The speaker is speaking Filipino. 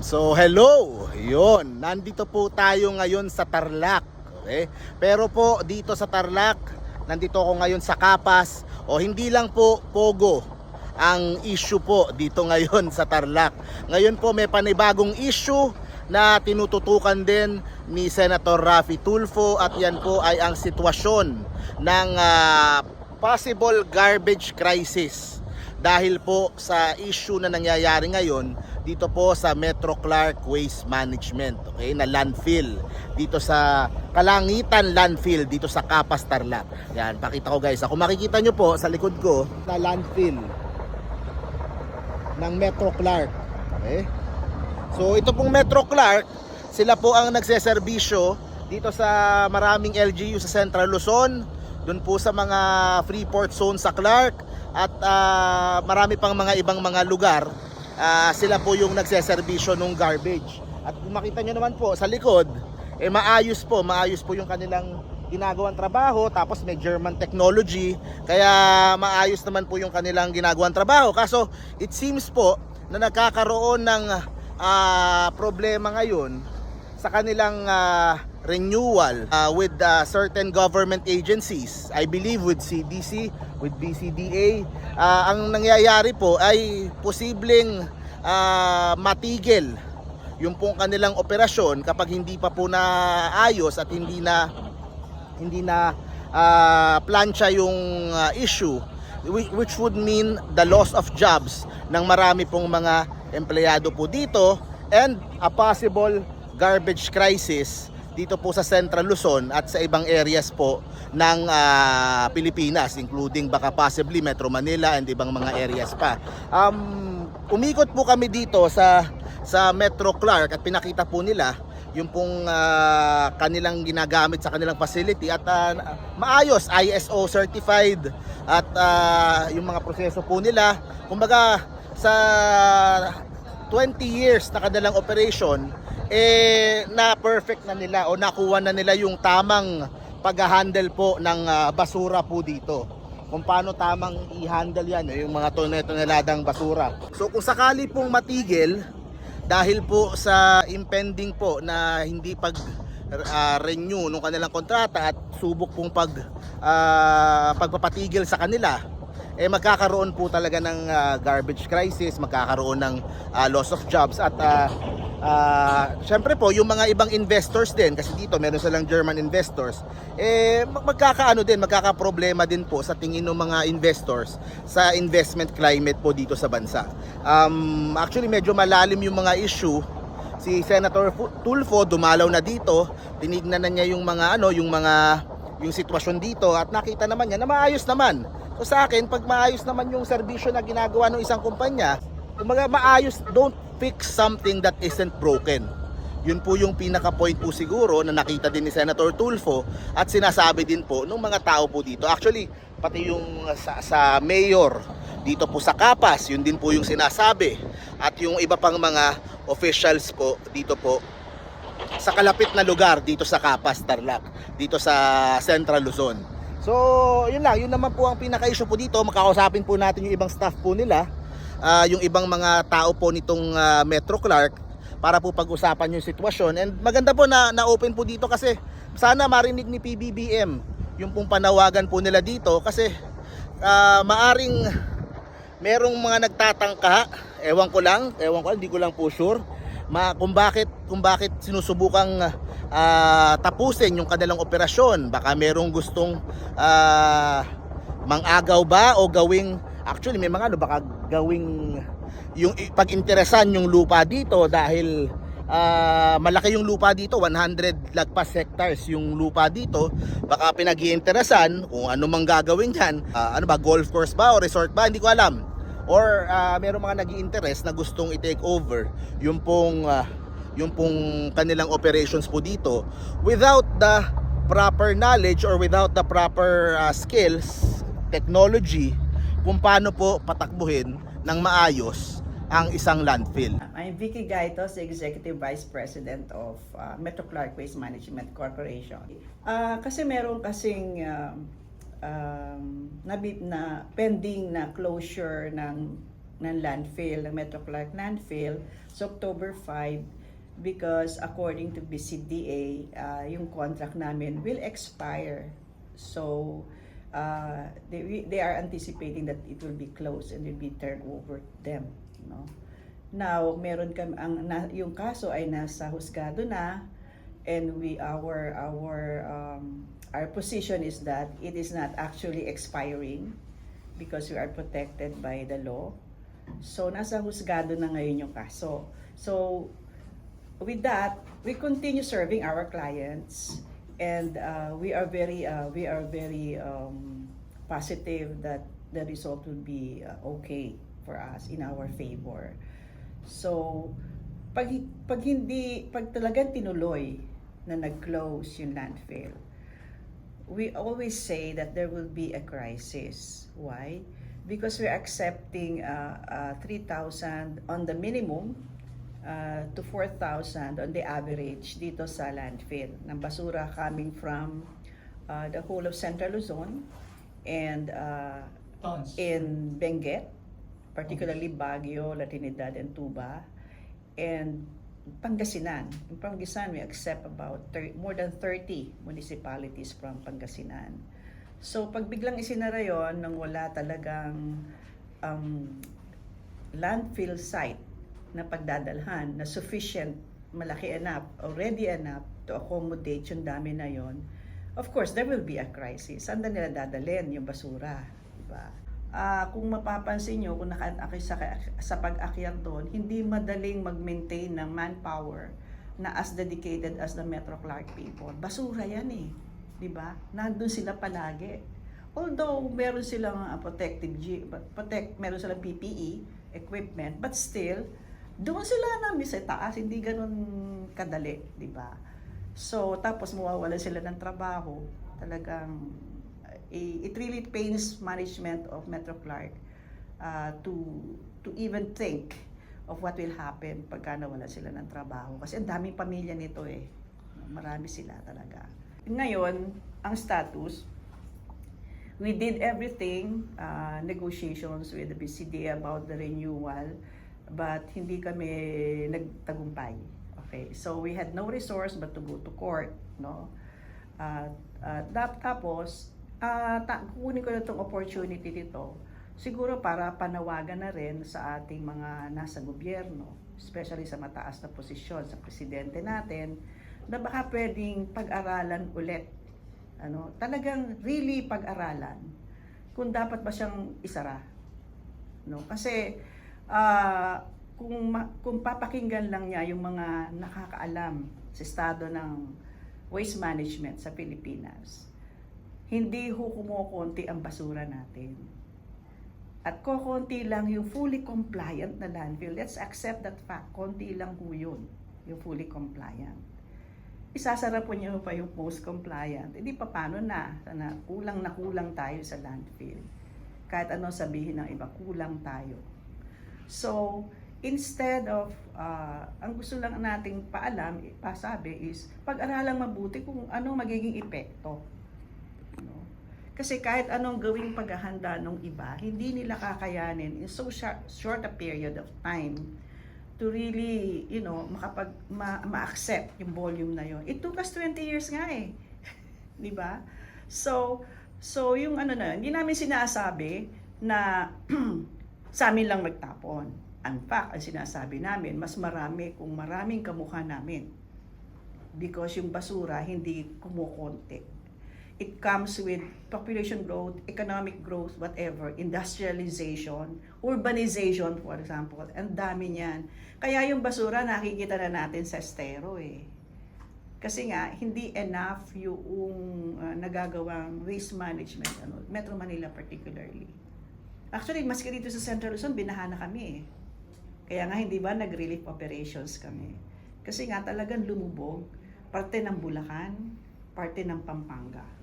So hello, yon. Nandito po tayo ngayon sa Tarlac. Okay? Pero po dito sa Tarlac, nandito ako ngayon sa Kapas o hindi lang po Pogo ang issue po dito ngayon sa Tarlac. Ngayon po may panibagong issue na tinututukan din ni Senator Raffy Tulfo at yan po ay ang sitwasyon ng ah, possible garbage crisis dahil po sa issue na nangyayari ngayon dito po sa Metro Clark Waste Management okay na landfill dito sa Kalangitan landfill dito sa Kapas Tarlac yan pakita ko guys. Kung makikita nyo po sa likod ko na landfill ng Metro Clark okay? So ito pong Metro Clark sila po ang nagseserbisyo dito sa maraming LGU sa Central Luzon doon po sa mga Freeport zone sa Clark at ah, marami pang mga ibang mga lugar Ah, sila po yung nagseserbisyo ng garbage. At kung makita nyo naman po sa likod eh maayos po maayos po yung kanilang ginagawang trabaho tapos may German technology kaya maayos naman po yung kanilang ginagawang trabaho. Kaso it seems po na nagkakaroon ng ah, problema ngayon sa kanilang ah, renewal ah, with ah, certain government agencies. I believe with CDC, with BCDA. Ah, ang nangyayari po ay posibleng ah, matigil yung pong kanilang operasyon kapag hindi pa po naayos at hindi na hindi na ah, plancha yung ah, issue whi- which would mean the loss of jobs ng marami pong mga empleyado po dito and a possible garbage crisis dito po sa Central Luzon at sa ibang areas po ng ah, Pilipinas including baka possibly Metro Manila and ibang mga areas pa. Um, umikot po kami dito sa sa Metro Clark at pinakita po nila yung pong ah, kanilang ginagamit sa kanilang facility at ah, maayos ISO certified at ah, yung mga proseso po nila kumbaga sa 20 years na kanilang operation eh na perfect na nila o nakuha na nila yung tamang pag-handle po ng ah, basura po dito. Kung paano tamang i-handle yan eh, yung mga tonel-toneladang basura. So kung sakali pong matigil dahil po sa impending po na hindi pag ah, renew nung kanilang kontrata at subok pong pag ah, pagpapatigil sa kanila eh magkakaroon po talaga ng ah, garbage crisis, magkakaroon ng ah, loss of jobs at ah, ah, syempre po yung mga ibang investors din kasi dito meron silang German investors eh mag- magkakaano din, magkakaproblema din po sa tingin ng mga investors sa investment climate po dito sa bansa. Um, actually medyo malalim yung mga issue si Senator Tulfo dumalaw na dito, tinignan na niya yung mga ano, yung mga yung sitwasyon dito at nakita naman niya na maayos naman. So sa akin, pag maayos naman yung serbisyo na ginagawa ng isang kumpanya, kumbaga maayos, don't fix something that isn't broken. Yun po yung pinaka-point po siguro na nakita din ni Senator Tulfo at sinasabi din po ng mga tao po dito. Actually, pati yung sa, sa mayor dito po sa Kapas, yun din po yung sinasabi. At yung iba pang mga officials po dito po sa kalapit na lugar dito sa Kapas, Tarlac, dito sa Central Luzon. So, yun lang, yun naman po ang pinaka-issue po dito. Makakausapin po natin yung ibang staff po nila, ah, yung ibang mga tao po nitong ah, Metro Clark para po pag-usapan yung sitwasyon. And maganda po na na-open po dito kasi sana marinig ni PBBM yung pong panawagan po nila dito kasi ah, maaring merong mga nagtatangka, ewan ko lang, ewan ko, hindi ko lang po sure, ma, kung bakit kung bakit sinusubukang ah, tapusin yung kanilang operasyon. Baka merong gustong ah, mangagaw ba o gawing actually may mga ano baka gawing yung pag-interesan yung lupa dito dahil ah, malaki yung lupa dito 100 lagpas hectares yung lupa dito. Baka pinag-iinteresan kung ano mang gagawin diyan ano ba golf course ba o resort ba? Hindi ko alam. Or ah, merong mga nag interest na gustong i-take over yung pong ah, yung pong kanilang operations po dito without the proper knowledge or without the proper ah, skills technology kung paano po patakbuhin ng maayos ang isang landfill. I'm Vicky Gaitos, Executive Vice President of uh, Metro Clark Waste Management Corporation. Ah, kasi meron kasing um, um, nabit na pending na closure ng ng landfill, ng Metro Clark landfill sa October 5 because according to BCDA, uh, yung contract namin will expire. So, uh, they, they are anticipating that it will be closed and will be turned over to them. No? Now, meron kami, ang, na, yung kaso ay nasa husgado na and we, our, our, um, our position is that it is not actually expiring because we are protected by the law. So, nasa husgado na ngayon yung kaso. So, with that, we continue serving our clients and uh, we are very uh, we are very um, positive that the result will be uh, okay for us in our favor. So, pag, pag hindi, pag talagang tinuloy na nag-close yung landfill, we always say that there will be a crisis. Why? Because we're accepting uh, uh, 3,000 on the minimum uh, to 4,000 on the average dito sa landfill ng basura coming from uh, the whole of Central Luzon and uh, Tons. in Benguet, particularly Baguio, La Trinidad, and Tuba, and Pangasinan. In Pangasinan, we accept about more than 30 municipalities from Pangasinan. So, pag biglang isinara yon nang wala talagang um, landfill site na pagdadalhan na sufficient, malaki enough, already enough to accommodate yung dami na yon, of course, there will be a crisis. Saan na nila dadalhin yung basura? Diba? Ah, kung mapapansin nyo, kung nakaakit sa, sa pag-akyat doon, hindi madaling mag-maintain ng manpower na as dedicated as the Metro Clark people. Basura yan eh. Di ba? Nandun sila palagi. Although meron silang uh, protective protect, meron silang PPE equipment, but still, doon sila namin sa taas, hindi ganun kadali, di ba? So, tapos mawawalan sila ng trabaho. Talagang, eh, it really pains management of Metro Clark uh, to to even think of what will happen pagka nawala sila ng trabaho. Kasi ang daming pamilya nito eh. Marami sila talaga. Ngayon, ang status, we did everything, uh, negotiations with the BCD about the renewal, but hindi kami nagtagumpay. Okay, so we had no resource but to go to court, no? At uh, tapos, uh, ta- kukunin ko na itong opportunity dito, siguro para panawagan na rin sa ating mga nasa gobyerno, especially sa mataas na posisyon, sa presidente natin, na baka pwedeng pag-aralan ulit. Ano, talagang really pag-aralan kung dapat ba siyang isara. No? Kasi ah, kung kung papakinggan lang niya yung mga nakakaalam sa estado ng waste management sa Pilipinas, hindi ho kumukonti ang basura natin. At kukunti lang yung fully compliant na landfill. Let's accept that fact. Konti lang ho yun, yung fully compliant. Isasara po niyo pa yung most compliant. Hindi pa paano na, na kulang na kulang tayo sa landfill. Kahit ano sabihin ng iba, kulang tayo. So, instead of, uh, ang gusto lang nating paalam, pasabi is, pag-aralang mabuti kung anong magiging epekto. No? Kasi kahit anong gawing paghahanda ng iba, hindi nila kakayanin in so short, a period of time to really, you know, makapag, ma, ma-accept yung volume na yon. It took us 20 years nga eh. Di ba? So, so yung ano na, hindi namin sinasabi na sa amin lang magtapon. In fact, ang sinasabi namin, mas marami kung maraming kamukha namin. Because yung basura, hindi kumukonti. It comes with population growth, economic growth, whatever, industrialization, urbanization, for example. Ang dami niyan. Kaya yung basura, nakikita na natin sa estero eh. Kasi nga, hindi enough yung uh, nagagawang waste management, ano, Metro Manila particularly. Actually, maski dito sa Central Luzon, binaha na kami eh. Kaya nga, hindi ba, nag-relief operations kami. Kasi nga talagang lumubog, parte ng Bulacan, parte ng Pampanga.